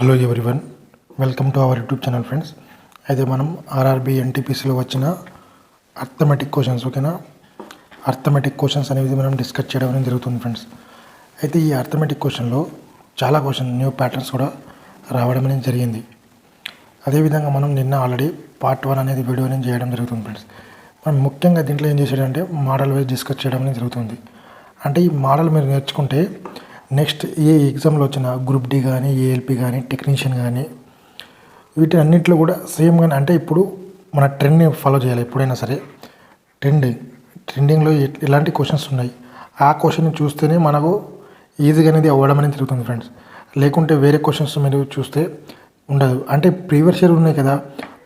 Hello everyone welcome to our YouTube channel friends అయితే మనం RRB ఎన్టీపీసీలో వచ్చిన అర్థమెటిక్ క్వశ్చన్స్ ఓకేనా అర్థమెటిక్ క్వశ్చన్స్ అనేది మనం డిస్కస్ చేయడం అనేది జరుగుతుంది ఫ్రెండ్స్ అయితే ఈ అర్థమెటిక్ క్వశ్చన్లో చాలా క్వశ్చన్ న్యూ ప్యాటర్న్స్ కూడా రావడం అనేది జరిగింది. అదేవిధంగా మనం నిన్న ఆల్రెడీ పార్ట్ వన్ అనేది వీడియో అనేది చేయడం జరుగుతుంది ఫ్రెండ్స్ మనం ముఖ్యంగా దీంట్లో ఏం చేసాడంటే మోడల్ వైజ్ డిస్కస్ చేయడం అనేది జరుగుతుంది. అంటే ఈ మోడల్ మీరు నేర్చుకుంటే నెక్స్ట్ ఏ ఎగ్జామ్లో వచ్చిన గ్రూప్ డి కానీ ఏఎల్పి కానీ టెక్నీషియన్ కానీ వీటి అన్నింటిలో కూడా సేమ్ కానీ అంటే ఇప్పుడు మన ట్రెండ్ని ఫాలో చేయాలి ఎప్పుడైనా సరే. ట్రెండింగ్ ట్రెండింగ్లో ఎలాంటి క్వశ్చన్స్ ఉన్నాయి? ఆ క్వశ్చన్ చూస్తేనే మనకు ఈజీగా అనేది అవ్వడం అనేది జరుగుతుంది ఫ్రెండ్స్. లేకుంటే వేరే క్వశ్చన్స్ మీరు చూస్తే ఉండదు. అంటే ప్రీవియస్ ఇయర్ ఉన్నాయి కదా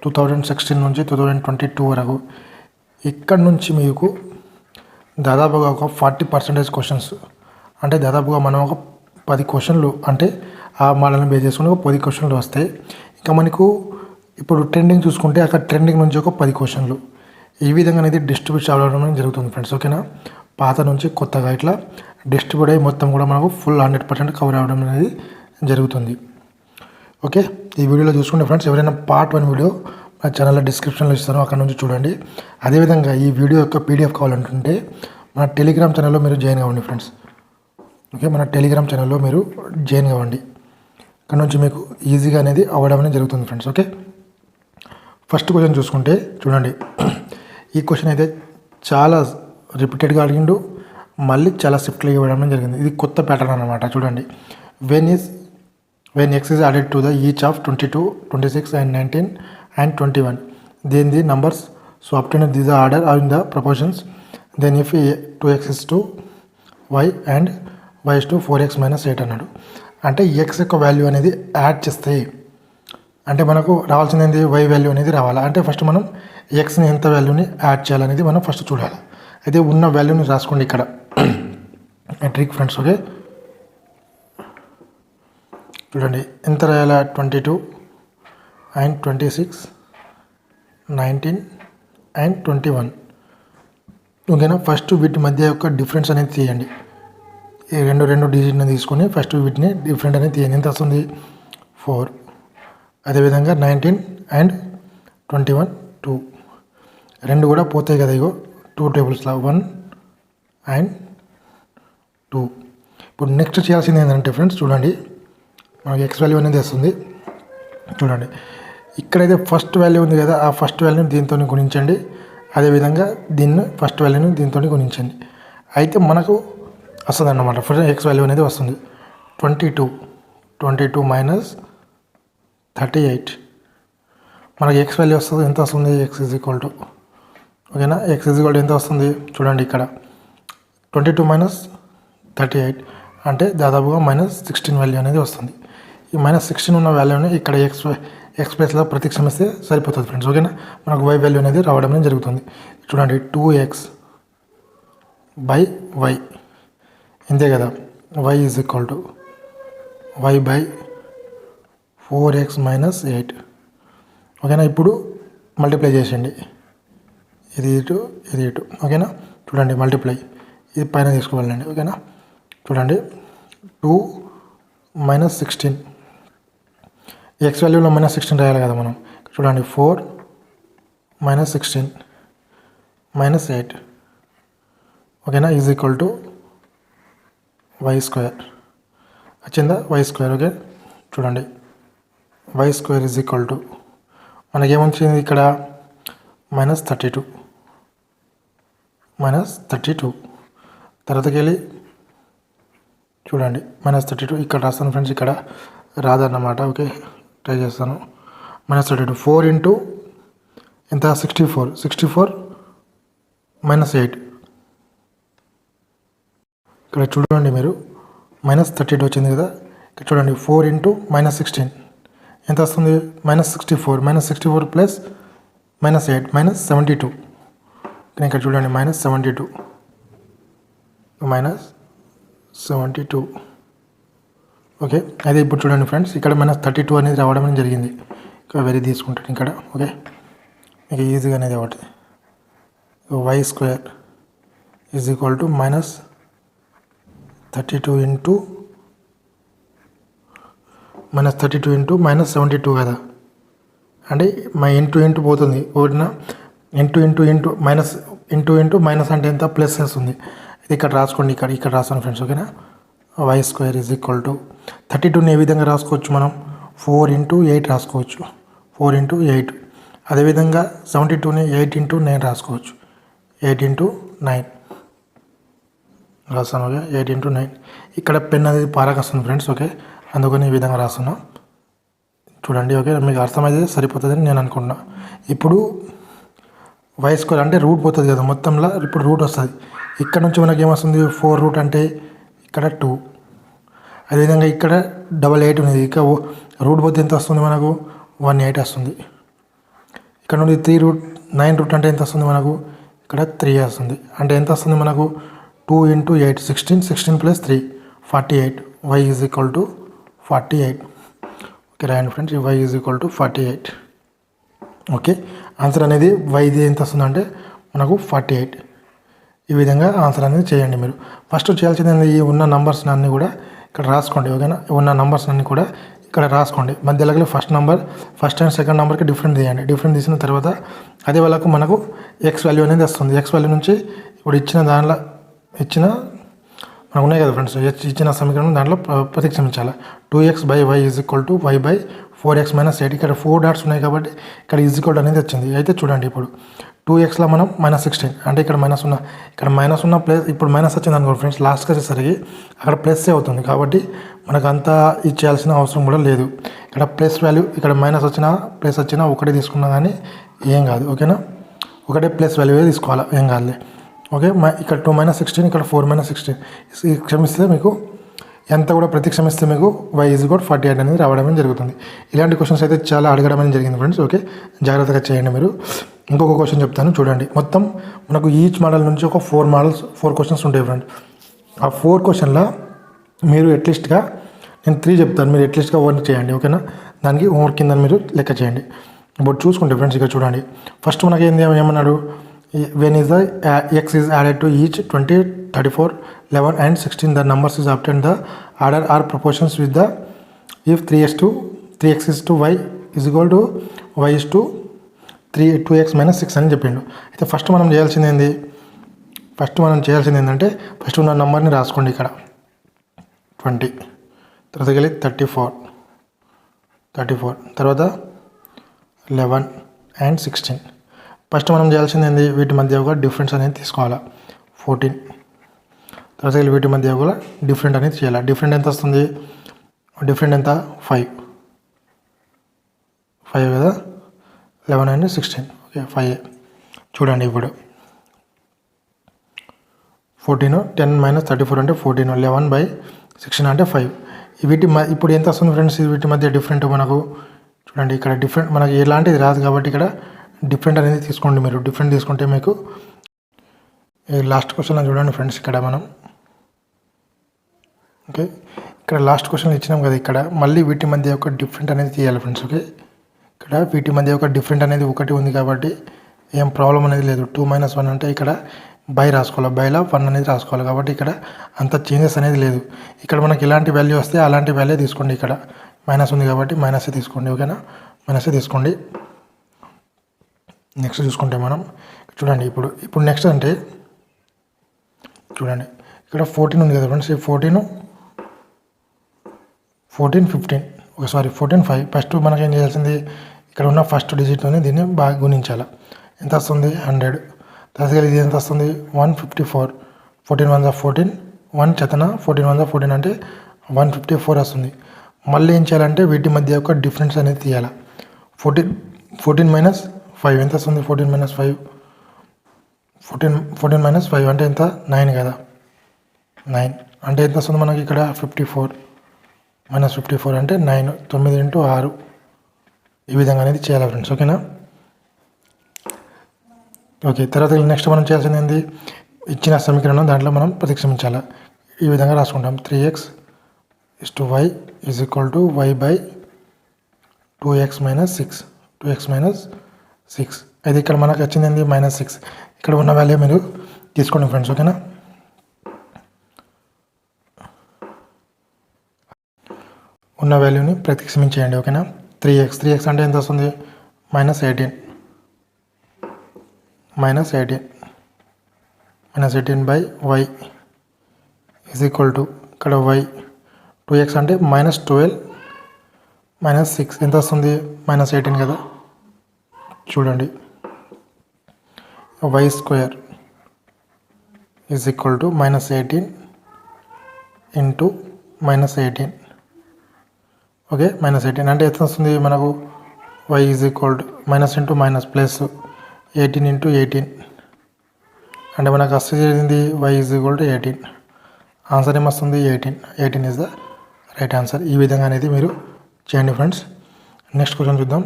టూ థౌజండ్ సిక్స్టీన్ నుంచి టూ థౌజండ్ ట్వంటీ టూ వరకు. ఇక్కడ నుంచి మీకు దాదాపుగా ఒక ఫార్టీ పర్సెంటేజ్ క్వశ్చన్స్ అంటే దాదాపుగా మనం ఒక పది క్వశ్చన్లు అంటే ఆ మోడల్ని బేస్ చేసుకుని ఒక పది క్వశ్చన్లు వస్తాయి. ఇంకా మనకు ఇప్పుడు ట్రెండింగ్ చూసుకుంటే అక్కడ ట్రెండింగ్ నుంచి ఒక పది క్వశ్చన్లు. ఈ విధంగా అనేది డిస్ట్రిబ్యూట్ అవ్వడం అనేది జరుగుతుంది ఫ్రెండ్స్ ఓకేనా? పాత నుంచి కొత్తగా ఇట్లా డిస్ట్రిబ్యూట్ అయ్యి మొత్తం కూడా మనకు ఫుల్ హండ్రెడ్ పర్సెంట్ కవర్ అవ్వడం అనేది జరుగుతుంది. ఓకే? ఈ వీడియోలో చూసుకుంటే ఫ్రెండ్స్ ఎవరైనా పార్ట్ వన్ వీడియో నా ఛానల్లో డిస్క్రిప్షన్లో ఇస్తాను అక్కడ నుంచి చూడండి. అదేవిధంగా ఈ వీడియో యొక్క పీడిఎఫ్ కావాలంటుంటే మన టెలిగ్రామ్ ఛానల్లో మీరు జాయిన్ అవ్వండి ఫ్రెండ్స్. ఓకే మన టెలిగ్రామ్ ఛానల్లో మీరు జాయిన్ అవ్వండి అక్కడ నుంచి మీకు ఈజీగా అనేది అవ్వడం అనేది జరుగుతుంది ఫ్రెండ్స్ ఓకే? ఫస్ట్ క్వశ్చన్ చూసుకుంటే చూడండి. ఈ క్వశ్చన్ అయితే చాలా రిపీటెడ్గా అడిగిండు మళ్ళీ చాలా స్విఫ్ట్గా ఇవ్వడం అనేది జరిగింది. ఇది కొత్త ప్యాటర్న్ అనమాట చూడండి. When is when x is added to the each of twenty two twenty six and nineteen and twenty one then the numbers so obtained this order are in the proportions then if two x is to y and y to four x minus eight అన్నాడు. అంటే X యొక్క value అనేది add చేస్తాయి అంటే మనకు రావాల్సింది ఏంది? Y value అనేది రావాలి? అంటే ఫస్ట్ మనం ఎక్స్ని ఎంత వాల్యూని యాడ్ చేయాలనేది మనం ఫస్ట్ చూడాలి. అయితే ఉన్న వాల్యూని రాసుకోండి ఇక్కడ. ట్రిక్ ఫ్రెండ్స్ ఓకే చూడండి. ఎంత రాయాలా? Twenty two and twenty six nineteen and twenty one ఓకేనా ఫస్ట్ వీటి మధ్య యొక్క డిఫరెన్స్ అనేది తీయండి. రెండు రెండు డిజిట్ని తీసుకొని ఫస్ట్ వీటిని డిఫరెంట్ అనేది తీయండి. ఎంత వస్తుంది? ఫోర్ అదేవిధంగా nineteen and twenty one two రెండు కూడా పోతాయి కదా ఇగో. టూ టేబుల్స్లో వన్ అండ్ టూ ఇప్పుడు నెక్స్ట్ చేయాల్సింది ఏంటంటే ఫ్రెండ్స్ చూడండి. మనకి ఎక్స్ వాల్యూ అనేది వస్తుంది. చూడండి. ఇక్కడైతే ఫస్ట్ వాల్యూ ఉంది కదా ఆ ఫస్ట్ వాల్యూని దీంతో గుణించండి. అదేవిధంగా దీన్ని ఫస్ట్ వాల్యూని దీంతో గుణించండి. అయితే మనకు వస్తుంది అన్నమాట ఫస్ట్ ఎక్స్ వాల్యూ అనేది వస్తుంది. Twenty two twenty two minus thirty eight మనకి ఎక్స్ వాల్యూ వస్తుంది ఎంత వస్తుంది? ఎక్స్ ఇజ్ ఈక్వల్ టు ఓకేనా ఎక్స్ ఇజ్ ఈక్వల్ టు ఎంత వస్తుంది? చూడండి ఇక్కడ. Twenty two minus thirty eight అంటే దాదాపుగా మైనస్ సిక్స్టీన్ వాల్యూ అనేది వస్తుంది. ఈ మైనస్ సిక్స్టీన్ ఉన్న వాల్యూని ఇక్కడ ఎక్స్ ఎక్స్ ప్లేస్లో ప్రతిక్షమిస్తే సరిపోతుంది ఫ్రెండ్స్ ఓకేనా మనకు వై వాల్యూ అనేది రావడం అనేది జరుగుతుంది. చూడండి టూ ఎక్స్ బై వై ఇంతే కదా. Y is equal to y by four x minus eight ఓకేనా ఇప్పుడు మల్టిప్లై చేసేయండి. ఇది ఇటు ఇది ఇటు. ఓకేనా చూడండి మల్టిప్లై ఇది పైన తీసుకోవాలండి ఓకేనా చూడండి. టూ మైనస్ సిక్స్టీన్ ఎక్స్ వాల్యూలో మైనస్ సిక్స్టీన్ రాయాలి కదా మనం. చూడండి four minus sixteen minus eight ఓకేనా is equal to y square వచ్చిందా వై స్క్వేర్ ఓకే చూడండి. Y square is equal to మనకేమొచ్చింది ఇక్కడ? Minus thirty two minus thirty two తర్వాతకి వెళ్ళి చూడండి. మైనస్ థర్టీ టూ ఇక్కడ రాస్తాను ఫ్రెండ్స్ ఇక్కడ రాదన్నమాట ఓకే ట్రై చేస్తాను. Minus thirty two four into ఎంత? Sixty four sixty four minus eight ఇక్కడ చూడండి మీరు. మైనస్ థర్టీ టూ వచ్చింది కదా. ఇక్కడ చూడండి ఫోర్ ఇంటూ మైనస్ సిక్స్టీన్. ఎంత వస్తుంది? Minus sixty four. Minus sixty four plus minus eight. Minus seventy two. ఇక్కడ చూడండి minus seventy two. Minus seventy two. Okay అదే ఇప్పుడు చూడండి ఫ్రెండ్స్. ఇక్కడ మైనస్ థర్టీ టూ అనేది రావడం అనేది జరిగింది. ఇక్కడ వెరీ తీసుకుంటాను ఇక్కడ. ఓకే మీకు ఈజీగా అనేది ఒకటి. Y square is equal to minus thirty two into minus thirty two into minus seventy two కదా. అంటే మా ఇంటూ ఇంటూ పోతుంది. ఒకటిన into into into minus into into minus అంటే ఎంత? ప్లస్ వస్తుంది ఇది ఇక్కడ రాసుకోండి. ఇక్కడ ఇక్కడ రాస్తాను ఫ్రెండ్స్. ఓకేనా? Y square is equal to thirty టూని ఏ విధంగా రాసుకోవచ్చు మనం? ఫోర్ ఇంటూ ఎయిట్ రాసుకోవచ్చు. Four into eight. అదేవిధంగా సెవెంటీ టూని ఎయిట్ ఇంటూ నైన్ రాసుకోవచ్చు. Eight into nine. రాస్తాను ఓకే? Eight into nine. ఇక్కడ పెన్ అనేది పారాగా వస్తుంది ఫ్రెండ్స్ ఓకే? అందుకని ఈ విధంగా రాస్తున్నాను చూడండి ఓకే? మీకు అర్థమైతే సరిపోతుందని నేను అనుకుంటున్నా. ఇప్పుడు వై స్క్వేర్ అంటే రూట్ పోతుంది కదా మొత్తంలో ఇప్పుడు రూట్ వస్తుంది. ఇక్కడ నుంచి మనకి ఏమొస్తుంది? ఫోర్ రూట్ అంటే ఇక్కడ టూ అదేవిధంగా ఇక్కడ డబల్ ఎయిట్ ఉంది ఇక్కడ రూట్ పోతే ఎంత వస్తుంది మనకు? వన్ ఎయిట్ వస్తుంది. ఇక్కడ నుండి త్రీ రూట్ నైన్ రూట్ అంటే ఎంత వస్తుంది మనకు? ఇక్కడ త్రీ వస్తుంది. అంటే ఎంత వస్తుంది మనకు? Two into eight sixteen sixteen plus three forty eight. Y is equal to forty eight. Okay రాయండి friends y is equal to forty eight. Okay answer అనేది వైది ఎంత వస్తుందంటే మనకు ఫార్టీ ఎయిట్. ఈ విధంగా ఆన్సర్ అనేది చేయండి మీరు. ఫస్ట్ చేయాల్సింది ఈ ఉన్న నంబర్స్ అన్నీ కూడా ఇక్కడ రాసుకోండి ఓకేనా? ఉన్న నంబర్స్ అన్నీ కూడా ఇక్కడ రాసుకోండి. మధ్యలో first number first and second నెంబర్కి డిఫరెంట్ తీయండి. డిఫరెంట్ తీసిన తర్వాత అదే వాళ్ళకు మనకు ఎక్స్ వాల్యూ అనేది వస్తుంది. ఎక్స్ వాల్యూ నుంచి ఇప్పుడు ఇచ్చిన దానిలో ఇచ్చిన మనకు ఉన్నాయి కదా ఫ్రెండ్స్ ఇచ్చిన సమీకరణం దాంట్లో ప్రతిక్షమించాలి two x by y is equal to y by four x minus eight ఇక్కడ ఫోర్ డాట్స్ ఉన్నాయి కాబట్టి ఇక్కడ ఈజ్ ఈక్వల్ అనేది వచ్చింది. అయితే చూడండి ఇప్పుడు. టూ ఎక్స్లో మనం మైనస్ సిక్స్టీన్ అంటే ఇక్కడ మైనస్ ఉన్న ఇక్కడ మైనస్ ఉన్న ప్లేస్ ఇప్పుడు మైనస్ వచ్చింది అనుకోండి ఫ్రెండ్స్ లాస్ట్కి వచ్చేసరికి అక్కడ ప్లస్ అవుతుంది? కాబట్టి మనకు అంతా ఇచ్చేయాల్సిన అవసరం కూడా లేదు. ఇక్కడ ప్లస్ వాల్యూ ఇక్కడ మైనస్ వచ్చినా ప్లస్ వచ్చినా ఒకటే తీసుకున్నా కానీ ఏం కాదు. ఓకేనా? ఒకటే ప్లస్ వాల్యూ తీసుకోవాలి? ఏం కాదులే. ఓకే ఇక్కడ టూ మైనస్ సిక్స్టీన్ ఇక్కడ ఫోర్ మైనస్ సిక్స్టీన్ క్షమిస్తే మీకు ఎంత కూడా ప్రతిక్షమిస్తే మీకు వై ఈజ్ కూడా ఫార్టీ ఎయిట్ అనేది రావడం జరుగుతుంది. ఇలాంటి క్వశ్చన్స్ అయితే చాలా అడగడం అనేది జరిగింది ఫ్రెండ్స్ ఓకే? జాగ్రత్తగా చేయండి మీరు. ఇంకొక క్వశ్చన్ చెప్తాను చూడండి. మొత్తం మనకు ఈచ్ మోడల్ నుంచి ఒక ఫోర్ మోడల్స్ ఫోర్ క్వశ్చన్స్ ఉంటాయి ఫ్రెండ్స్ ఆ ఫోర్ క్వశ్చన్లో మీరు అట్లీస్ట్గా నేను త్రీ చెప్తాను మీరు అట్లీస్ట్గా వన్ చేయండి ఓకేనా? దానికి హోంవర్క్ కింద మీరు లెక్క చేయండి. ఇప్పుడు చూసుకుంటే ఫ్రెండ్స్ ఇక్కడ చూడండి. ఫస్ట్ మనకి ఏంది ఏమన్నాడు? When is the x x is to each twenty thirty four eleven and sixteen the numbers is obtained. The order are proportions with the if three x to three x is is y is equal to y is to three two x minus six అని చెప్పిండు. అయితే first మనం చేయాల్సింది ఏంది? First మనం చేయాల్సింది ఏంటంటే first ఉన్న నెంబర్ని రాసుకోండి ఇక్కడ. ట్వంటీ. తర్వాత వెళ్ళి థర్టీ ఫోర్ థర్టీ ఫోర్ తర్వాత లెవెన్ అండ్ సిక్స్టీన్ ఫస్ట్ మనం చేయాల్సింది ఏంది? వీటి మధ్య ఒక డిఫరెన్స్ అనేది తీసుకోవాలి. ఫోర్టీన్ తర్వాత వీటి మధ్య కూడా డిఫరెంట్ అనేది చేయాలి. డిఫరెంట్ ఎంత వస్తుంది? డిఫరెంట్ ఎంత? ఫైవ్ ఫైవ్ కదా? Eleven and sixteen okay five చూడండి ఇప్పుడు. Fourteen ten minus thirty four అంటే ఫోర్టీన్ లెవెన్ బై సిక్స్టీన్ అంటే ఫైవ్ వీటి మ ఇప్పుడు ఎంత వస్తుంది ఫ్రెండ్స్ వీటి మధ్య డిఫరెంట్ మనకు. చూడండి ఇక్కడ డిఫరెంట్ మనకి ఎలాంటిది రాదు కాబట్టి ఇక్కడ డిఫరెంట్ అనేది తీసుకోండి మీరు. డిఫరెంట్ తీసుకుంటే మీకు లాస్ట్ క్వశ్చన్ చూడండి ఫ్రెండ్స్ ఇక్కడ మనం. ఓకే. ఇక్కడ లాస్ట్ క్వశ్చన్ ఇచ్చినాం కదా ఇక్కడ. మళ్ళీ వీటి మధ్య ఒక డిఫరెంట్ అనేది తీయాలి ఫ్రెండ్స్ ఓకే. ఇక్కడ వీటి మధ్య ఒక డిఫరెంట్ అనేది ఒకటి ఉంది కాబట్టి ఏం ప్రాబ్లం అనేది లేదు. టూ మైనస్ వన్ అంటే ఇక్కడ బై రాసుకోవాలి. బైలో వన్ అనేది రాసుకోవాలి కాబట్టి ఇక్కడ అంత చేంజెస్ అనేది లేదు. ఇక్కడ మనకి ఎలాంటి వాల్యూ వస్తే అలాంటి వాల్యూ తీసుకోండి ఇక్కడ. మైనస్ ఉంది కాబట్టి మైనస్ తీసుకోండి ఓకేనా? మైనస్ తీసుకోండి. నెక్స్ట్ చూసుకుంటే మనం చూడండి ఇప్పుడు ఇప్పుడు నెక్స్ట్ అంటే చూడండి ఇక్కడ ఫోర్టీన్ ఉంది కదా ఫ్రెండ్స్ ఈ fourteen fourteen fifteen sorry fourteen five first మనకి ఏం చేయాల్సింది ఇక్కడ ఉన్న ఫస్ట్ డిజిట్తోనే దీన్ని బాగా గుణించాలి. ఎంత వస్తుంది? హండ్రెడ్ తర్వాత ఇది ఎంత వస్తుంది? One fifty four fourteen one జా ఫోర్టీన్ వన్ చెతన ఫోర్టీన్ వన్ జా ఫోర్టీన్ అంటే వన్ ఫిఫ్టీ ఫోర్ వస్తుంది. మళ్ళీ ఏం చేయాలంటే వీటి మధ్య ఒక డిఫరెన్స్ అనేది తీయాలి. ఫోర్టీన్ ఫోర్టీన్ మైనస్ ఫైవ్ ఎంత వస్తుంది? Fourteen minus five fourteen fourteen minus five అంటే ఎంత? నైన్ కదా. నైన్ అంటే ఎంత వస్తుంది మనకి ఇక్కడ? Fifty four minus fifty four అంటే నైన్ తొమ్మిది ఇంటూ ఆరు. ఈ విధంగా అనేది చేయాలి ఫ్రెండ్స్ ఓకేనా ఓకే తర్వాత నెక్స్ట్ మనం చేయాల్సింది ఏంది? ఇచ్చిన సమీకరణం దాంట్లో మనం ప్రతిక్షమించాలి. ఈ విధంగా రాసుకుంటాం. Three x is to y is equal to y by two x minus six two x minus six. అయితే ఇక్కడ మనకు వచ్చింది ఏంటి మైనస్ సిక్స్. ఇక్కడ ఉన్న వాల్యూ మీరు తీసుకోండి ఫ్రెండ్స్ ఓకేనా? ఉన్న వాల్యూని ప్రతిక్షమించేయండి ఓకేనా? Three X. త్రీ ఎక్స్ అంటే ఎంత వస్తుంది? Minus eighteen. Minus eighteen. Minus eighteen by y is equal to ఇక్కడ వై. టూ ఎక్స్ అంటే మైనస్ ట్వెల్వ్ మైనస్ సిక్స్. ఎంత వస్తుంది? మైనస్ ఎయిటీన్ కదా. చూడండి. Y square is equal to minus eighteen into minus eighteen okay minus eighteen అంటే ఎంత వస్తుంది మనకు? Y is equal to minus into minus plus eighteen into eighteen అంటే మనకు వస్తుంది y is equal to eighteen answer ఏమొస్తుంది? Eighteen eighteen is the right answer ఈ విధంగా అనేది మీరు చేయండి ఫ్రెండ్స్ నెక్స్ట్ క్వశ్చన్ చూద్దాం.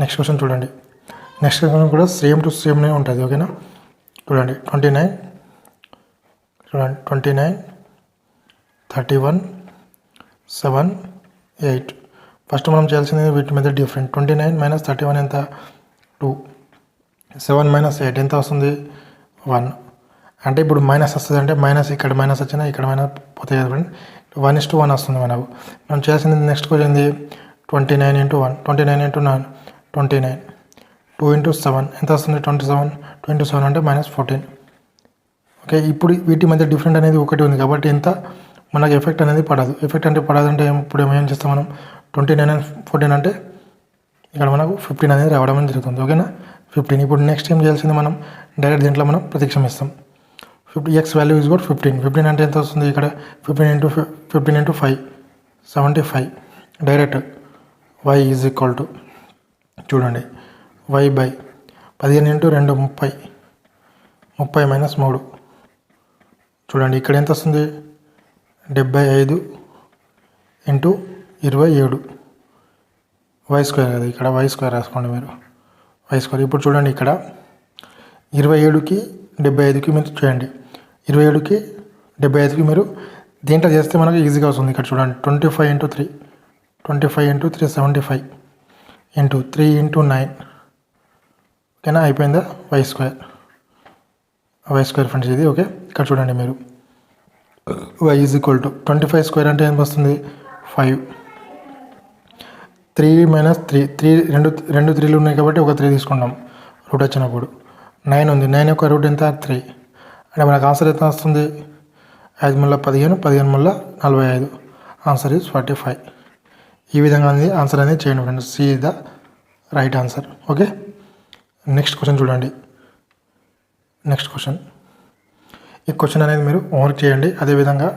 నెక్స్ట్ క్వశ్చన్ చూడండి. నెక్స్ట్ క్వశ్చన్ కూడా సేమ్ టు సేమ్నే ఉంటుంది ఓకేనా చూడండి. ట్వంటీ నైన్ చూడండి. Twenty nine thirty one seven eight first మనం చేయాల్సింది వీటి మీద different twenty nine minus thirty one ఎంత? టూ సెవెన్ మైనస్ ఎయిట్ ఎంత వస్తుంది? వన్ అంటే ఇప్పుడు మైనస్ వస్తుంది అంటే మైనస్ ఇక్కడ మైనస్ వచ్చినా ఇక్కడ మైనస్ పోతే కదా friend one is to one వస్తుంది మనకు. మనం చేయాల్సింది next question twenty nine into one twenty nine into nine twenty nine two into seven ఎంత వస్తుంది? ట్వంటీ సెవెన్ ట్వంటీ సెవెన్ అంటే మైనస్ ఫోర్టీన్ ఓకే ఇప్పుడు వీటి మధ్య డిఫరెంట్ అనేది ఒకటి ఉంది కాబట్టి ఎంత మనకు ఎఫెక్ట్ అనేది పడదు. ఎఫెక్ట్ అంటే పడదు అంటే ఇప్పుడు ఏం చేస్తాం మనం? ట్వంటీ నైన్ అండ్ ఫోర్టీన్ అంటే ఇక్కడ మనకు ఫిఫ్టీన్ అనేది రావడం అనేది జరుగుతుంది. ఓకేనా ఫిఫ్టీన్ ఇప్పుడు నెక్స్ట్ ఏం చేయాల్సింది మనం? డైరెక్ట్ దీంట్లో మనం ప్రతిక్షమిస్తాం ఫిఫ్టీ ఎక్స్ వాల్యూ ఇస్ కూడా ఫిఫ్టీన్ ఫిఫ్టీన్ అంటే ఎంత వస్తుంది? ఇక్కడ fifteen into fifteen into five seventy five direct y is equal to చూడండి. వై బై పదిహేను ఇంటూ రెండు ముప్పై. ముప్పై మైనస్ మూడు. చూడండి ఇక్కడ ఎంత వస్తుంది? డెబ్బై ఐదు ఇంటూ ఇరవై ఏడు. వై స్క్వేర్ కదా ఇక్కడ వై స్క్వేర్ రాసుకోండి మీరు. Y square. ఇప్పుడు చూడండి ఇక్కడ. ఇరవై ఏడుకి డెబ్బై ఐదుకి మీరు చేయండి. ఇరవై ఏడుకి డెబ్బై ఐదుకి మీరు దీంట్లో చేస్తే మనకు ఈజీగా వస్తుంది. ఇక్కడ చూడండి twenty five into three. Twenty five into three seventy five. Into three into nine. ఓకేనా? అయిపోయిందా? Y square. Y square friends ఇది ఓకే? ఇక్కడ చూడండి మీరు. Y is equal to twenty five square అంటే ఏం వస్తుంది? Five. Three minus three. Three రెండు రెండు త్రీలు ఉన్నాయి కాబట్టి ఒక త్రీ తీసుకుంటాం. రూట్ వచ్చినప్పుడు. నైన్ ఉంది. నైన్ యొక్క రూట్ ఎంత? త్రీ. అంటే మనకు ఆన్సర్ ఎంత వస్తుంది? ఐదు మళ్ళీ పదిహేను పదిహేను మళ్ళీ నలభై ఐదు. Answer is forty five. ఈ విధంగా అనేది ఆన్సర్ అనేది చేయండి friends see the right answer okay next question చూడండి. నెక్స్ట్ క్వశ్చన్ ఈ క్వశ్చన్ అనేది మీరు హోంవర్క్ చేయండి. అదేవిధంగా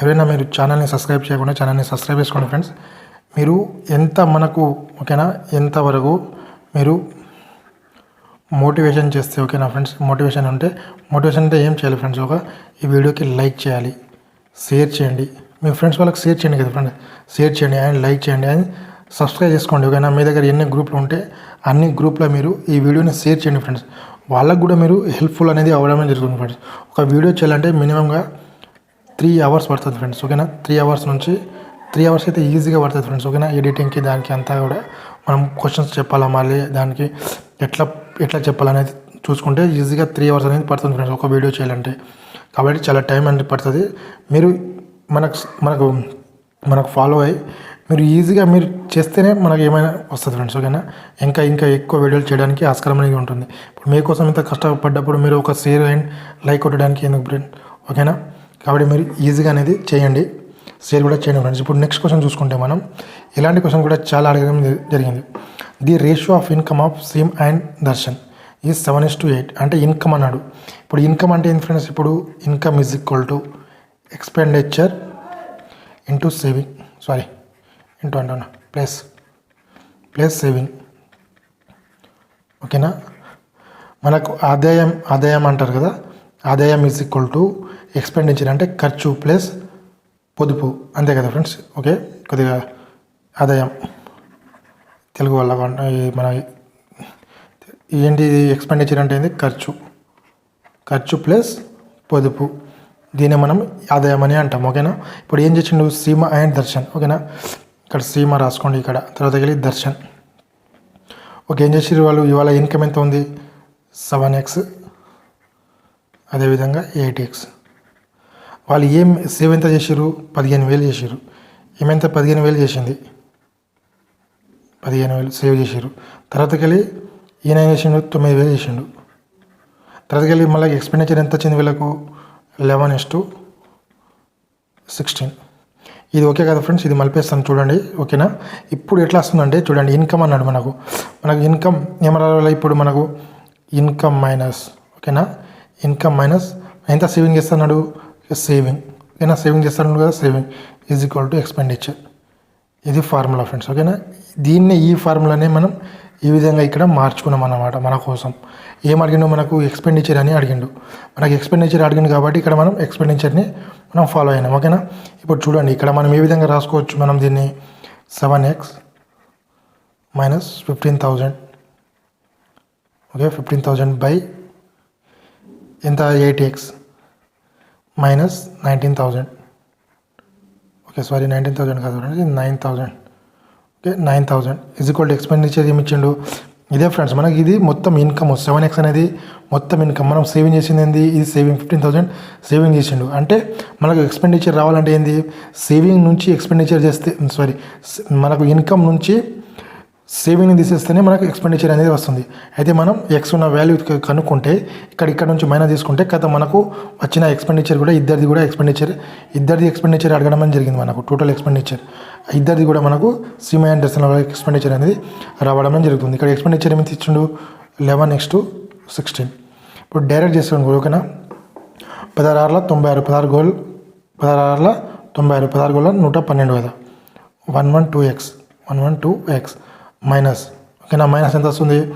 ఎవరైనా మీరు ఛానల్ని సబ్స్క్రైబ్ చేయకుండా ఛానల్ని సబ్స్క్రైబ్ చేసుకోండి ఫ్రెండ్స్ మీరు ఎంత మనకు ఓకేనా ఎంతవరకు మీరు మోటివేషన్ చేస్తే ఓకేనా ఫ్రెండ్స్ మోటివేషన్ ఉంటే మోటివేషన్ అంటే ఏం చేయాలి ఫ్రెండ్స్ ఒక ఈ వీడియోకి లైక్ చేయాలి షేర్ చేయండి. మీ ఫ్రెండ్స్ వాళ్ళకి షేర్ చేయండి కదా ఫ్రెండ్స్ షేర్ చేయండి అండ్ లైక్ చేయండి అండ్ సబ్స్క్రైబ్ చేసుకోండి. ఓకేనా మీ దగ్గర ఎన్ని గ్రూప్లు ఉంటే అన్ని గ్రూప్లో మీరు ఈ వీడియోని షేర్ చేయండి ఫ్రెండ్స్ వాళ్ళకు కూడా మీరు హెల్ప్ఫుల్ అనేది అవ్వడమే జరుగుతుంది ఫ్రెండ్స్ ఒక వీడియో చేయాలంటే మినిమంగా త్రీ అవర్స్ పడుతుంది ఫ్రెండ్స్ ఓకేనా త్రీ అవర్స్ నుంచి త్రీ అవర్స్ అయితే ఈజీగా పడుతుంది ఫ్రెండ్స్ ఓకేనా ఎడిటింగ్కి దానికి అంతా కూడా మనం క్వశ్చన్స్ చెప్పాలా మళ్ళీ దానికి ఎట్లా ఎట్లా చెప్పాలనేది చూసుకుంటే ఈజీగా త్రీ అవర్స్ అనేది పడుతుంది ఫ్రెండ్స్ ఒక వీడియో చేయాలంటే. కాబట్టి చాలా టైం అనేది పడుతుంది. మీరు మనకు మనకు మనకు ఫాలో అయ్యి మీరు ఈజీగా మీరు చేస్తేనే మనకు ఏమైనా వస్తుంది ఫ్రెండ్స్ ఓకేనా ఇంకా ఇంకా ఎక్కువ వీడియోలు చేయడానికి ఆస్కారం అనేది ఉంటుంది. ఇప్పుడు మీకోసం ఇంత కష్టపడ్డప్పుడు మీరు ఒక షేర్ అండ్ లైక్ కొట్టడానికి ఎందుకు ఫ్రెండ్ ఓకేనా కాబట్టి మీరు ఈజీగా అనేది చేయండి. షేర్ కూడా చేయండి ఫ్రెండ్స్ ఇప్పుడు నెక్స్ట్ క్వశ్చన్ చూసుకుంటే మనం ఇలాంటి క్వశ్చన్ కూడా చాలా అడగడం జరిగింది. The ratio of income of Sim and Darshan ఈ సెవెన్ ఇస్ టు ఎయిట్ అంటే ఇన్కమ్ అన్నాడు. ఇప్పుడు ఇన్కమ్ అంటే ఏంటి ఫ్రెండ్స్ ఇప్పుడు income is equal to expenditure into saving sorry into అంటున్నా ప్లస్ ప్లస్ సేవింగ్ ఓకేనా? మనకు ఆదాయం ఆదాయం అంటారు కదా ఆదాయం ఈజ్ ఈక్వల్ టు ఎక్స్పెండిచర్ అంటే ఖర్చు ప్లస్ పొదుపు. అంతే కదా ఫ్రెండ్స్? ఓకే? కొద్దిగా ఆదాయం. తెలుగు వల్ల మన ఏంటి ఎక్స్పెండిచర్ అంటే ఏంది? ఖర్చు. ఖర్చు ప్లస్ పొదుపు. దీన్ని మనం ఆదాయం అని అంటాం ఓకేనా? ఇప్పుడు ఏం చేసిండు? సీమ అండ్ దర్శన్ ఓకేనా? ఇక్కడ సీమ రాసుకోండి ఇక్కడ తర్వాత వెళ్ళి దర్శన్. ఓకే ఏం చేసిర్రు వాళ్ళు? ఇవాళ ఇన్కమ్ ఎంత ఉంది? సెవెన్ ఎక్స్ అదేవిధంగా ఎయిట్ ఎక్స్. వాళ్ళు ఏం సేవ్ ఎంత చేసిర్రు? పదిహేను వేలు చేసిర్రు. ఏమెంత పదిహేను వేలు చేసింది. పదిహేను వేలు సేవ్ చేసారు తర్వాత కలిగి ఈయన ఏం చేసిండు? తొమ్మిది వేలు చేసిండు. తర్వాత కలిగి మళ్ళీ ఎక్స్పెండిచర్ ఎంత వచ్చింది వీళ్ళకు? Eleven is to sixteen. ఇది ఓకే కదా ఫ్రెండ్స్? ఇది మలిపేస్తాను చూడండి. ఓకేనా? ఇప్పుడు ఎట్లా వస్తుందంటే చూడండి ఇన్కమ్ అన్నాడు మనకు. మనకు ఇన్కమ్ ఏమరాలి ఇప్పుడు మనకు ఇన్కమ్ మైనస్. ఓకేనా? Income minus. ఎంత సేవింగ్ చేస్తున్నాడు? సేవింగ్. ఓకేనా? సేవింగ్ చేస్తున్నాడు కదా saving. Is equal to expenditure. ఇది ఫార్ములా ఫ్రెండ్స్. ఓకేనా? దీన్ని ఈ ఫార్ములానే మనం ఈ విధంగా ఇక్కడ మార్చుకున్నాం అన్నమాట మన కోసం. ఏం అడిగిండు మనకు ఎక్స్పెండిచర్ అని అడిగిండు. మనకు ఎక్స్పెండిచర్ అడిగిండు కాబట్టి ఇక్కడ మనం ఎక్స్పెండిచర్ని మనం ఫాలో అయినాం. ఓకేనా? ఇప్పుడు చూడండి ఇక్కడ మనం ఏ విధంగా రాసుకోవచ్చు? మనం దీన్ని seven x minus fifteen thousand okay fifteen thousand by ఎంత? Eight x minus nineteen thousand okay sorry nineteen thousand కాదు nine thousand okay nine thousand is equal to expenditure ఏమి ఇచ్చిండు? ఇదే ఫ్రెండ్స్ మనకి ఇది మొత్తం ఇన్కమ్ సెవెన్ ఎక్స్ అనేది మొత్తం ఇన్కమ్ మనం సేవింగ్ చేసింది ఏంది? ఇది సేవింగ్ ఫిఫ్టీన్ థౌసండ్ సేవింగ్ చేసిండు. అంటే మనకు ఎక్స్పెండిచర్ రావాలంటే ఏంది? సేవింగ్ నుంచి ఎక్స్పెండిచర్ చేస్తే సారీ మనకు ఇన్కమ్ నుంచి సేవింగ్ని తీసేస్తేనే మనకు ఎక్స్పెండిచర్ అనేది వస్తుంది. అయితే మనం ఎక్స్ ఉన్న వాల్యూ కనుక్కుంటే ఇక్కడ ఇక్కడ నుంచి మైనస్ తీసుకుంటే కథ మనకు వచ్చిన ఎక్స్పెండిచర్ కూడా ఇద్దరిది కూడా ఎక్స్పెండిచర్ ఇద్దరిది ఎక్స్పెండిచర్ అడగడం అని జరిగింది మనకు టోటల్ ఎక్స్పెండిచర్ ఇద్దరిది కూడా మనకు సిమై అండ్ ఎక్స్పెండిచర్ అనేది రావడం జరుగుతుంది. ఇక్కడ ఎక్స్పెండిచర్ ఏమి ఇచ్చిండు లెవెన్ నెక్స్ట్ సిక్స్టీన్ ఇప్పుడు డైరెక్ట్ చేసుకోండి ఓకేనా? పదహారు ఆరుల తొంభై ఆరు పదహారు గోల్ పదహారు ఆరుల తొంభై ఆరు పదహారు గోళ్ళ నూట పన్నెండు కదా? One one two x one one two x minus ఓకేనా? మైనస్ ఎంత వస్తుంది?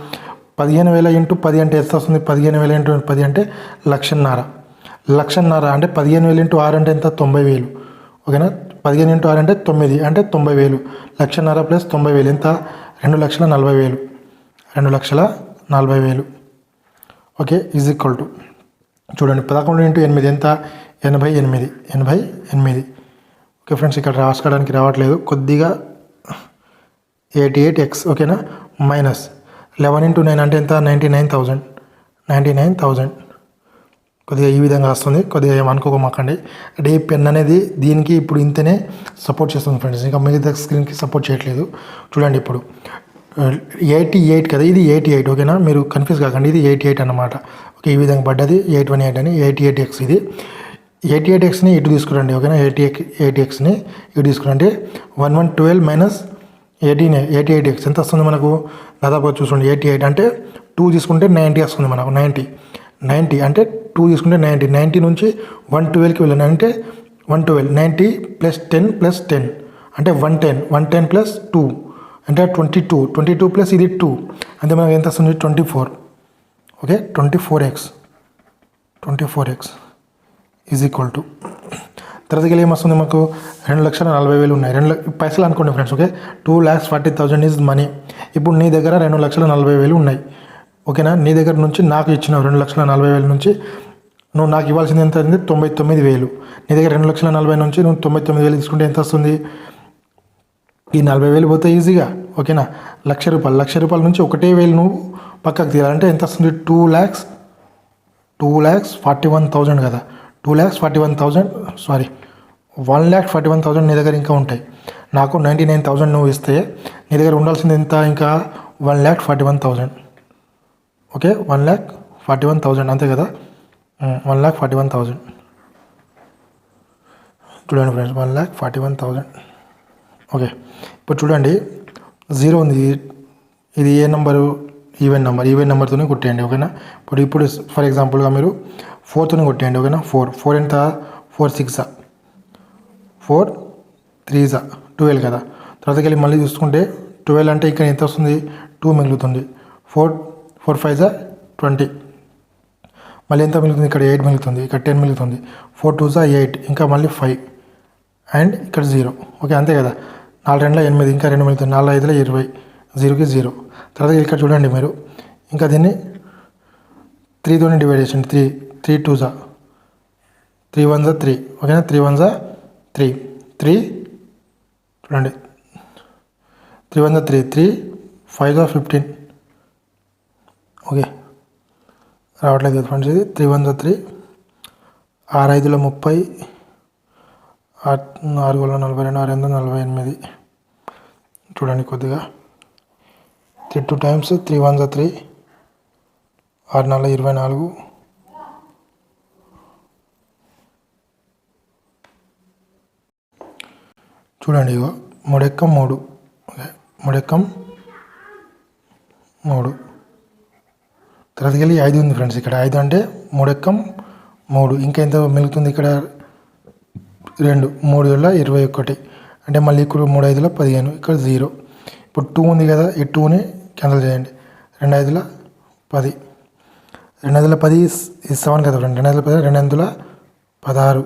పదిహేను వేల ఇంటూ పది అంటే ఎంత వస్తుంది? పదిహేను వేల ఇంటూ పది అంటే లక్షన్నర. లక్షన్నర అంటే పదిహేను వేలు ఇంటూ ఆరు అంటే ఎంత? తొంభై వేలు. ఓకేనా? పదిహేను ఇంటూ ఆరు అంటే తొమ్మిది అంటే తొంభై వేలు. లక్షన్నర ప్లస్ తొంభై వేలు ఎంత? రెండు లక్షల నలభై వేలు. రెండు లక్షల నలభై వేలు. Okay is equal to. చూడండి పదకొండు ఇంటూ ఎనిమిది ఎంత? ఎనభై ఎనిమిది ఎనభై ఎనిమిది. ఓకే ఫ్రెండ్స్ ఇక్కడ రాసుకోవడానికి రావట్లేదు. కొద్దిగా ఎయిటీ ఎయిట్ ఎక్స్ ఓకేనా? మైనస్ లెవెన్ ఇంటూ నైన్ అంటే ఎంత? Ninety nine thousand. Ninety nine thousand. కొద్దిగా ఈ విధంగా వస్తుంది కొద్దిగా ఏమనుకోకమాకండి అంటే ఈ పెన్ అనేది దీనికి ఇప్పుడు ఇంతనే సపోర్ట్ చేస్తుంది ఫ్రెండ్స్. ఇంకా మిగతా స్క్రీన్కి సపోర్ట్ చేయట్లేదు. చూడండి ఇప్పుడు. ఎయిటీ ఎయిట్ కదా? ఇది ఎయిటీ ఎయిట్ ఓకేనా? మీరు కన్ఫ్యూజ్ కాకండి. ఇది ఎయిటీ ఎయిట్ అనమాట ఓకే ఈ విధంగా పడ్డది. ఎయిట్ వన్ ఎయిట్ అని. ఎయిటీ ఎయిట్ ఎక్స్ ఇది. ఎయిటీ ఎయిట్ ఎక్స్ని ఇటు తీసుకురండి ఓకేనా? ఎయిటీ ఎయిటీ ఎక్స్ని ఇటు తీసుకురండి. One one twelve minus eighteen eighty eight x. ఎంత వస్తుంది మనకు? దాదాపు చూసుకోండి. ఎయిటీ ఎయిట్ అంటే టూ తీసుకుంటే నైంటీ వస్తుంది మనకు. నైంటీ. నైంటీ అంటే టూ తీసుకుంటే నైంటీ. నైంటీ నుంచి వన్ ట్వెల్వ్కి వెళ్ళాను అంటే one twelve. Ninety plus ten plus ten. అంటే one ten. One ten plus two. అంటే twenty two. Twenty two plus ఇది టూ. అంటే మనకు ఎంత వస్తుంది? Twenty four. Okay? Twenty four x. Twenty four x is equal to తర్వాతకి ఏమొస్తుంది మాకు? రెండు లక్షల నలభై వేలు ఉన్నాయి. రెండు లక్ష- పైసలు అనుకోండి friends okay? Two lakhs forty thousand is money ఇప్పుడు నీ దగ్గర రెండు లక్షల నలభై వేలు ఉన్నాయి. ఓకేనా? నీ దగ్గర నుంచి నాకు ఇచ్చిన రెండు లక్షల నలభై వేల నుంచి నువ్వు నాకు ఇవ్వాల్సింది ఎంత అయింది? తొంభై తొమ్మిది వేలు. నీ దగ్గర రెండు లక్షల నలభై నుంచి నువ్వు తొంభై తొమ్మిది వేలు తీసుకుంటే ఎంత వస్తుంది? ఈ నలభై వేలు పోతే ఈజీగా ఓకేనా? లక్ష రూపాయలు. లక్ష రూపాయల నుంచి ఒకటే వేలు నువ్వు పక్కకు తీయాలంటే ఎంత వస్తుంది? Two lakhs two lakhs forty one thousand కదా. Two lakhs forty one thousand sorry one lakh forty one thousand నీ దగ్గర ఇంకా ఉంటాయి. నాకు నైంటీ నైన్ థౌజండ్ నువ్వు ఇస్తే నీ దగ్గర ఉండాల్సింది ఎంత? ఇంకా one lakh forty one thousand. Okay one lakh forty one thousand అంతే కదా? One lakh forty one thousand చూడండి friends one lakh forty one thousand okay ఇప్పుడు చూడండి జీరో ఉంది. ఇది ఏ నెంబరు ఈవెన్ నెంబర్ ఈవెన్ నెంబర్తోనే కొట్టేయండి ఓకేనా? ఇప్పుడు ఇప్పుడు ఫర్ ఎగ్జాంపుల్గా మీరు ఫోర్తోనే కొట్టేయండి ఓకేనా? ఫోర్ ఫోర్ ఎంత? ఫోర్ సిక్స్ ఫోర్ త్రీసా ట్వెల్వ్ కదా? తర్వాతకి వెళ్ళి మళ్ళీ చూసుకుంటే ట్వెల్వ్ అంటే ఇక్కడ ఎంత వస్తుంది? టూ మిగులుతుంది. ఫోర్ ఫోర్ ఫైవ్ జా ట్వంటీ. మళ్ళీ ఎంత మిగులుతుంది? ఇక్కడ ఎయిట్ మిగులుతుంది ఇక్కడ టెన్ మిగులుతుంది. ఫోర్ టూ జా ఎయిట్ ఇంకా మళ్ళీ ఫైవ్. అండ్ ఇక్కడ జీరో. ఓకే అంతే కదా? నాలుగు రెండుల ఎనిమిది ఇంకా రెండు మిగులుతుంది. నాలుగు ఐదుల ఇరవై. జీరోకి జీరో. తర్వాత ఇక్కడ చూడండి మీరు. ఇంకా దీన్ని త్రీతోనే డివైడ్ చేసండి త్రీ త్రీ టూ జా. త్రీ వన్ జా త్రీ. ఓకేనా? త్రీ వన్ జా త్రీ. త్రీ చూడండి. త్రీ వన్ జా త్రీ త్రీ ఫైవ్ జా ఫిఫ్టీన్. ఓకే. రావట్లేదు కదా ఫ్రెండ్స్ ఇది. Three one three. ఆరు ఐదులో ముప్పై. ఆరు వందల నలభై రెండు ఆరు వందల నలభై ఎనిమిది. చూడండి కొద్దిగా. Three two times three one three. ఆరు నెలల ఇరవై నాలుగు. చూడండి ఇగో. మూడెక్కం మూడు. ఓకే. మూడెక్కం మూడు. తర్వాతకి వెళ్ళి ఐదు ఉంది ఫ్రెండ్స్ ఇక్కడ. ఐదు అంటే మూడెక్కం మూడు. ఇంకా ఎంత మిగులుతుంది ఇక్కడ? రెండు. మూడు వేల ఇరవై ఒకటి. అంటే మళ్ళీ ఇక్కడ మూడు ఐదుల పదిహేను. ఇక్కడ జీరో. ఇప్పుడు టూ ఉంది కదా ఈ టూని క్యాన్సిల్ చేయండి. రెండు ఐదుల పది. రెండు వందల పది ఇది సెవెన్ కదా ఫ్రెండ్. రెండు వందల పది రెండు వందల పదహారు.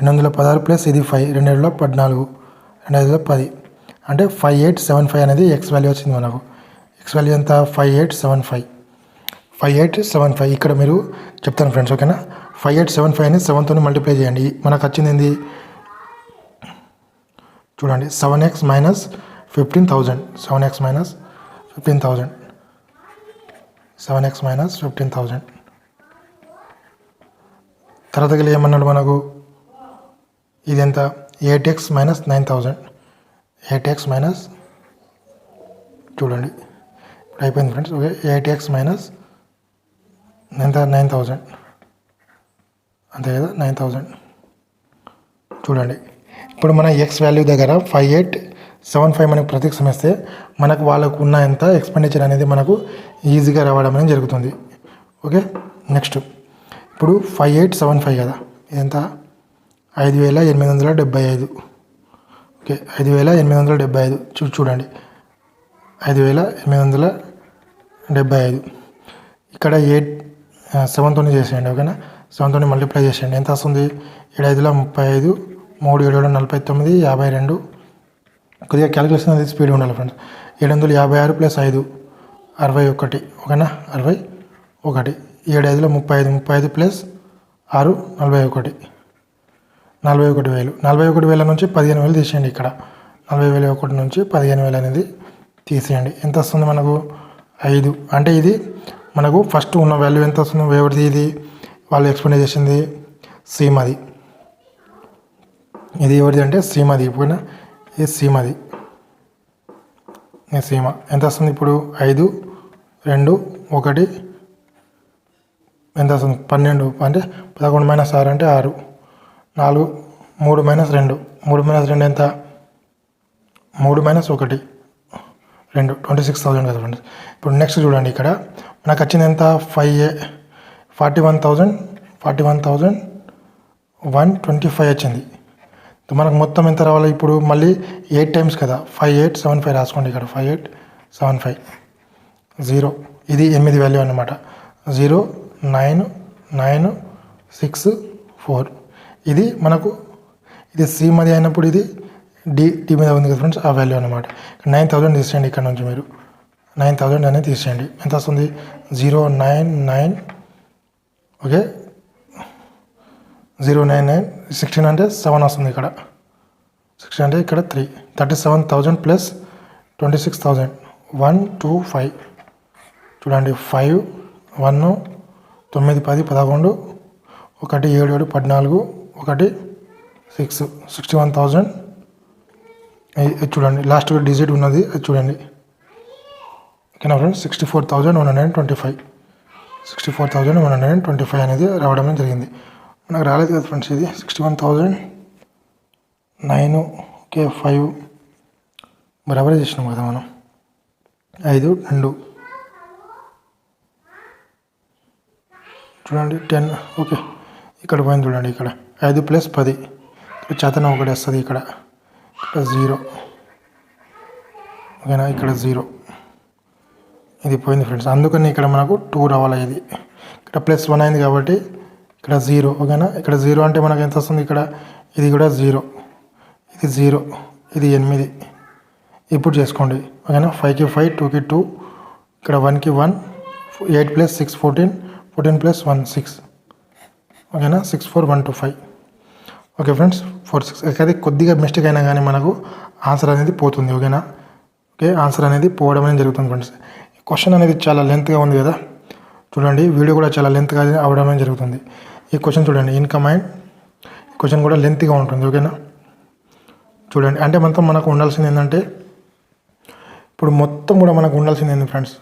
రెండు వందల పదహారు ప్లస్ ఇది ఫైవ్. రెండు వేల పద్నాలుగు. రెండు వందల పది. అంటే ఫైవ్ ఎయిట్ సెవెన్ ఫైవ్ అనేది ఎక్స్ వాల్యూ వచ్చింది మనకు. ఎక్స్ వాల్యూ ఎంత? Five eight seven five. Five eight seven five ఇక్కడ మీరు చెప్తాను ఫ్రెండ్స్ ఓకేనా? ఫైవ్ ఎయిట్ సెవెన్ ఫైవ్ అని సెవెన్తో మల్టిప్లై చేయండి. మనకు వచ్చింది ఏంది చూడండి seven x minus fifteen thousand seven x minus fifteen thousand seven x minus fifteen thousand తర్వాత గల ఏమన్నాడు మనకు? ఇది ఎంత eight x minus nine thousand eight x minus చూడండి. ఇప్పుడు అయిపోయింది friends okay? Eight x minus ఎంత నైన్ థౌజండ్ అంతే కదా నైన్ థౌజండ్ చూడండి. ఇప్పుడు మన ఎక్స్ వాల్యూ దగ్గర ఫైవ్ ఎయిట్ సెవెన్ ఫైవ్ మనకు ప్రతి సమస్తే మనకు వాళ్ళకు ఉన్న ఎంత ఎక్స్పెండిచర్ అనేది మనకు ఈజీగా రావడం అనేది జరుగుతుంది. ఓకే? నెక్స్ట్ ఇప్పుడు ఫైవ్ ఎయిట్ సెవెన్ ఫైవ్ కదా. ఎంత ఐదు వేల ఎనిమిది వందల డెబ్బై ఐదు. ఓకే? ఐదు వేల ఎనిమిది వందల డెబ్బై ఐదు. చూ చూడండి. ఐదు వేల ఎనిమిది వందల డెబ్బై ఐదు. ఇక్కడ ఎయిట్ సెవెన్తో చేసేయండి ఓకేనా? సెవెన్తో మల్టిప్లై చేసేయండి. ఎంత వస్తుంది? ఏడైదుల ముప్పై ఐదు మూడు ఏడు ఏడు నలభై తొమ్మిది యాభై రెండు. కొద్దిగా క్యాలిక్యులేషన్ అనేది స్పీడ్ ఉండాలి ఫ్రెండ్స్ ఏడు వందల యాభై ఆరు ప్లస్ ఐదు అరవై ఒకటి ఓకేనా? అరవై ఒకటి. ఏడు ఐదులో ముప్పై ఐదు ముప్పై ఐదు ప్లస్ ఆరు నలభై ఒకటి. నలభై ఒకటి వేలు. నలభై ఒకటి వేల నుంచి పదిహేను వేలు తీసేయండి ఇక్కడ. నలభై వేల ఒకటి నుంచి పదిహేను వేలు అనేది తీసేయండి. ఎంత వస్తుంది మనకు? ఐదు. అంటే ఇది మనకు ఫస్ట్ ఉన్న వాల్యూ ఎంత వస్తుంది ఎవరిది ఇది వాళ్ళు ఎక్స్ప్లెయిన్ చేసింది సీమది. ఇది ఎవరిది అంటే సీమది ఇప్పుడు ఇది సీమది. అది సీమ. ఎంత వస్తుంది ఇప్పుడు? ఐదు రెండు ఒకటి ఎంత వస్తుంది? పన్నెండు అంటే పదకొండు మైనస్ ఆరు అంటే ఆరు. నాలుగు మూడు మైనస్ రెండు. మూడు మైనస్ రెండు ఎంత? మూడు మైనస్ ఒకటి. రెండు ట్వంటీ సిక్స్ థౌజండ్ కదా ఫ్రెండ్స్ ఇప్పుడు నెక్స్ట్ చూడండి ఇక్కడ. మనకు వచ్చింది ఎంత five forty one thousand forty one thousand one twenty five వచ్చింది మనకు మొత్తం ఎంత రావాలి ఇప్పుడు మళ్ళీ ఎయిట్ టైమ్స్ కదా ఫైవ్ ఎయిట్ సెవెన్ ఫైవ్ రాసుకోండి ఇక్కడ five eight seven five zero ఇది ఎనిమిది వాల్యూ అన్నమాట. Zero nine nine six four ఇది మనకు ఇది సి మది అయినప్పుడు ఇది డి డి మీద ఉంది కదా ఫ్రెండ్స్ ఆ వాల్యూ అనమాట నైన్ థౌజండ్ తీసేయండి ఇక్కడ నుంచి మీరు. నైన్ థౌజండ్ అనేది తీసేయండి. ఎంత వస్తుంది? Zero nine nine. Okay? Zero nine nine. Sixteen అంటే సెవెన్ వస్తుంది ఇక్కడ. సిక్స్టీన్ అంటే ఇక్కడ three. Thirty seven thousand plus twenty six thousand one two five. చూడండి. ఫైవ్ వన్ తొమ్మిది పది పదకొండు. ఒకటి ఏడు ఏడు పద్నాలుగు. ఒకటి సిక్స్. సిక్స్టీ వన్ థౌజండ్ చూడండి. లాస్ట్ డిజిట్ ఉన్నది. అది చూడండి. ఓకేనా friends sixty four thousand one hundred twenty five sixty four thousand one hundred twenty five అనేది రావడం జరిగింది. మనకు రాలేదు కదా ఫ్రెండ్స్ ఇది. Sixty one thousand nine okay five బరాబర్ చేసినాం కదా మనం. ఐదు రెండు. చూడండి టెన్ ఓకే. ఇక్కడ పోయింది చూడండి ఇక్కడ. ఐదు ప్లస్ పది. ఇక్కడ చేతన ఒకటి వస్తుంది ఇక్కడ. ఇక్కడ జీరో ఓకేనా? ఇక్కడ జీరో ఇది పోయింది ఫ్రెండ్స్ అందుకని ఇక్కడ మనకు టూ రావాలి ఇది. ఇక్కడ ప్లస్ వన్ అయింది కాబట్టి ఇక్కడ జీరో ఓకేనా? ఇక్కడ జీరో అంటే మనకు ఎంత వస్తుంది ఇక్కడ? ఇది కూడా జీరో ఇది జీరో ఇది ఎనిమిది. ఇప్పుడు చేసుకోండి. ఓకేనా? ఫైవ్కి ఫైవ్ టూకి టూ ఇక్కడ వన్కి one eight plus six fourteen fourteen plus one six ఓకేనా? Six four one two five okay friends four six అయితే కొద్దిగా మిస్టేక్ అయినా కానీ మనకు ఆన్సర్ అనేది పోతుంది ఓకేనా? ఓకే ఆన్సర్ అనేది పోవడం అనేది జరుగుతుంది ఫ్రెండ్స్ క్వశ్చన్ అనేది చాలా లెంత్గా ఉంది కదా. చూడండి వీడియో కూడా చాలా లెంత్గా అవడమే అనేది జరుగుతుంది. ఈ క్వశ్చన్ చూడండి ఇన్కమైండ్ క్వశ్చన్ కూడా లెంత్గా ఉంటుంది ఓకేనా చూడండి అంటే మొత్తం మనకు ఉండాల్సింది ఏంటంటే ఇప్పుడు మొత్తం కూడా మనకు ఉండాల్సింది ఏంటి ఫ్రెండ్స్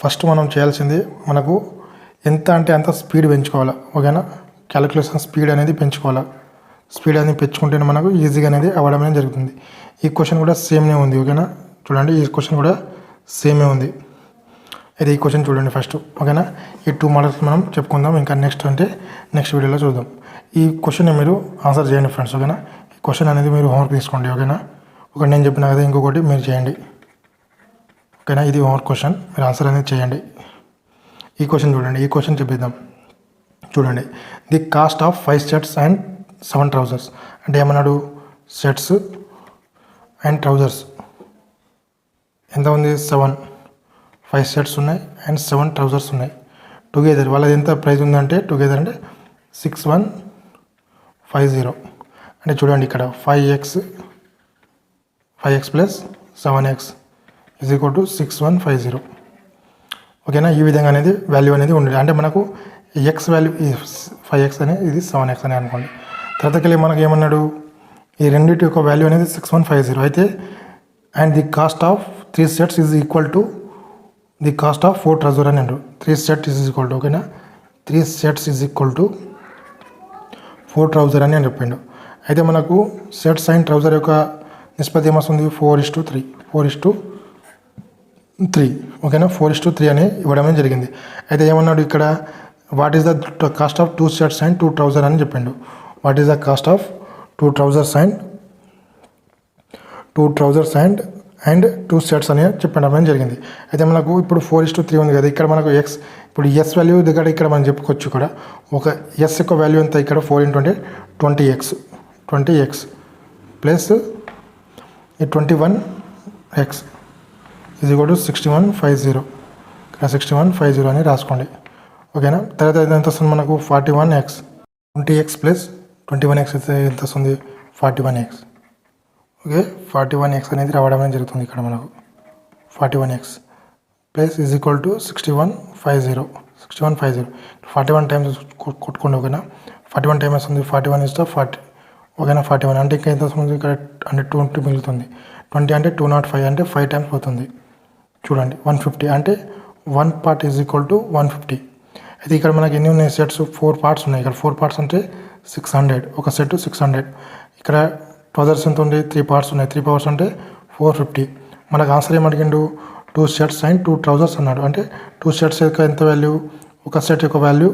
ఫస్ట్ మనం చేయాల్సింది మనకు ఎంత అంటే అంత స్పీడ్ పెంచుకోవాలా ఓకేనా క్యాలిక్యులేషన్ స్పీడ్ అనేది పెంచుకోవాలి. స్పీడ్ అనేది పెంచుకుంటేనే మనకు ఈజీగా అనేది అవ్వడం అనేది జరుగుతుంది. ఈ క్వశ్చన్ కూడా సేమ్నే ఉంది ఓకేనా చూడండి ఈ క్వశ్చన్ కూడా సేమే ఉంది. ఇది ఈ క్వశ్చన్ చూడండి ఫస్ట్ ఓకేనా? ఈ టూ మోడల్స్ మనం చెప్పుకుందాం. ఇంకా నెక్స్ట్ అంటే నెక్స్ట్ వీడియోలో చూద్దాం. ఈ క్వశ్చన్ మీరు ఆన్సర్ చేయండి ఫ్రెండ్స్ ఓకేనా? ఈ క్వశ్చన్ అనేది మీరు హోంవర్క్ తీసుకోండి ఓకేనా? ఒకటి నేను చెప్పిన కదా ఇంకొకటి మీరు చేయండి. ఓకేనా? ఇది హోంవర్క్ క్వశ్చన్ మీరు ఆన్సర్ అనేది చేయండి. ఈ క్వశ్చన్ చూడండి. ఈ క్వశ్చన్ చెప్పిద్దాం. చూడండి. The cost of five shirts and seven trousers అంటే ఏమన్నాడు? షర్ట్స్ అండ్ ట్రౌజర్స్ ఎంత ఉంది? సెవెన్ ఫైవ్ షర్ట్స్ ఉన్నాయి అండ్ సెవెన్ ట్రౌజర్స్ ఉన్నాయి. టుగెదర్ వాళ్ళది ఎంత ప్రైస్ ఉందంటే టుగెదర్ అంటే సిక్స్ వన్ ఫైవ్ జీరో. అంటే చూడండి ఇక్కడ five x five x plus seven x is equal to six one five zero. ఓకేనా? ఈ విధంగా అనేది వాల్యూ అనేది ఉండేది. అంటే మనకు ఎక్స్ వాల్యూ ఫైవ్ ఎక్స్ అనేది ఇది సెవెన్ ఎక్స్ అని అనుకోండి. తర్వాతకెళ్ళి మనకి ఏమన్నాడు? ఈ రెండింటి యొక్క వాల్యూ అనేది సిక్స్ వన్ ఫైవ్ జీరో. అయితే and the cost of three sets is equal to the cost of four trouser అని అంటారు three set is equal to ఓకేనా three sets is equal to four trouser అని అని చెప్పిండు అయితే మనకు సెట్స్ అండ్ ట్రౌజర్ యొక్క నిష్పత్తి ఏమొస్తుంది four is to three four is to three ఓకేనా ఫోర్ ఇస్ టు త్రీ అని ఇవ్వడమే జరిగింది. అయితే ఏమన్నాడు ఇక్కడ? What is the cost of two shirts and two trouser అని చెప్పిండు. What is the cost of two trousers and two trousers and and two sets అని చెప్పడం జరిగింది. అయితే మనకు ఇప్పుడు ఫోర్ ఇస్ టు త్రీ ఉంది కదా ఇక్కడ మనకు ఎక్స్ ఇప్పుడు ఎస్ వాల్యూ దగ్గర ఇక్కడ మనం చెప్పుకోవచ్చు ఇక్కడ ఒక ఎస్ యొక్క వాల్యూ ఎంత ఇక్కడ? ఫోర్ ఇంటూ అంటే twenty x twenty x plus ఈ ట్వంటీ వన్ ఎక్స్ ఇది కూడా సిక్స్టీ వన్ ఫైవ్ జీరో ఇక్కడ సిక్స్టీ వన్ ఫైవ్ జీరో అని రాసుకోండి. ఓకేనా? తర్వాత ఇది ఎంత వస్తుంది మనకు? Forty one x twenty x plus twenty one x అయితే ఎంత వస్తుంది? Forty one x okay? Forty one x అనేది రావడం అనేది జరుగుతుంది ఇక్కడ మనకు. Forty one x plus is equal to sixty one five zero. Sixty one five zero. Forty one times కొట్టుకోండి ఓకేనా? ఫార్టీ వన్ టైమ్స్ వస్తుంది ఫార్టీ వన్ ఇస్తా ఫార్టీ ఓకేనా? ఫార్టీ వన్ అంటే ఇంకా ఎంత వస్తుంది? ఇక్కడ అంటే ట్వంటీ మిగులుతుంది. ట్వంటీ అంటే టూ నాట్ ఫైవ్ అంటే ఫైవ్ టైమ్స్ పోతుంది. చూడండి వన్ ఫిఫ్టీ అంటే one part is equal to one fifty. అయితే ఇక్కడ మనకి ఎన్ని ఉన్నాయి? సెట్స్ ఫోర్ పార్ట్స్ ఉన్నాయి. ఇక్కడ ఫోర్ పార్ట్స్ అంటే సిక్స్ హండ్రెడ్ ఒక సెట్ సిక్స్ హండ్రెడ్. ఇక్కడ ట్రౌజర్స్ ఎంత ఉంది? త్రీ పార్ట్స్ ఉన్నాయి. త్రీ పవర్స్ అంటే ఫోర్ ఫిఫ్టీ మనకు answer ఏమడిగిండు? Two shirts and two trousers అన్నాడు. అంటే టూ షర్ట్స్ యొక్క ఎంత వాల్యూ ఒక సెట్ యొక్క వాల్యూ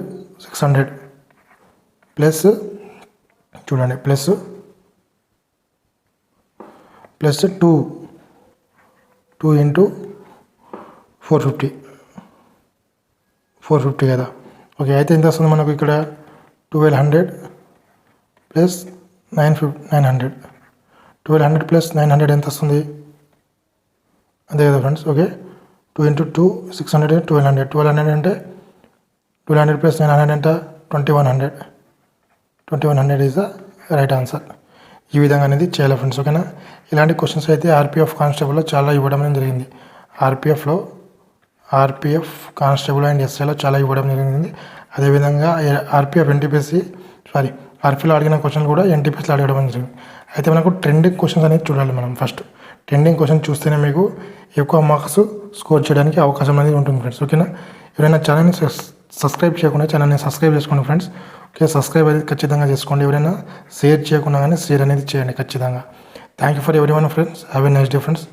సిక్స్ హండ్రెడ్ ప్లస్ చూడండి. Plus plus two two into four fifty four fifty కదా. ఓకే అయితే ఎంత వస్తుంది మనకు ఇక్కడ? ట్వెల్వ్ హండ్రెడ్ ప్లస్ నైన్ ఫిఫ్ nine hundred. Twelve hundred plus nine hundred ఎంత వస్తుంది? అంతే కదా friends okay. Two into two six hundred twelve hundred. Twelve hundred అంటే twelve hundred plus nine hundred అంటే twenty one hundred. Twenty one hundred is the right answer. ఈ విధంగా అనేది చేయాలి ఫ్రెండ్స్ ఓకేనా? ఇలాంటి క్వశ్చన్స్ అయితే ఆర్పిఎఫ్ కానిస్టేబుల్లో చాలా ఇవ్వడం అనేది జరిగింది. ఆర్పిఎఫ్లో ఆర్పిఎఫ్ కానిస్టేబుల్ అండ్ ఎస్ఐలో చాలా ఇవ్వడం జరిగింది. అదేవిధంగా ఆర్పిఎఫ్ ఎన్టీపీఎస్సి సారీ ఆర్పీలో అడిగిన క్వశ్చన్ కూడా ఎన్టీపీఎస్లో అడగడం జరిగింది. అయితే మనకు ట్రెండింగ్ క్వశ్చన్స్ అనేది చూడాలి మనం ఫస్ట్ ట్రెండింగ్ క్వశ్చన్ చూస్తేనే మీకు ఎక్కువ మార్క్స్ స్కోర్ చేయడానికి అవకాశం అనేది ఉంటుంది ఫ్రెండ్స్ ఓకేనా ఎవరైనా ఛానల్ని సబ్స్క్రైబ్ చేయకుండా ఛానల్ని సబ్స్క్రైబ్ చేసుకోండి ఫ్రెండ్స్ ఓకే సబ్స్క్రైబ్ అనేది ఖచ్చితంగా చేసుకోండి. ఎవరైనా షేర్ చేయకుండా కానీ షేర్ అనేది చేయండి ఖచ్చితంగా. Thank you for everyone friends have a nice day friends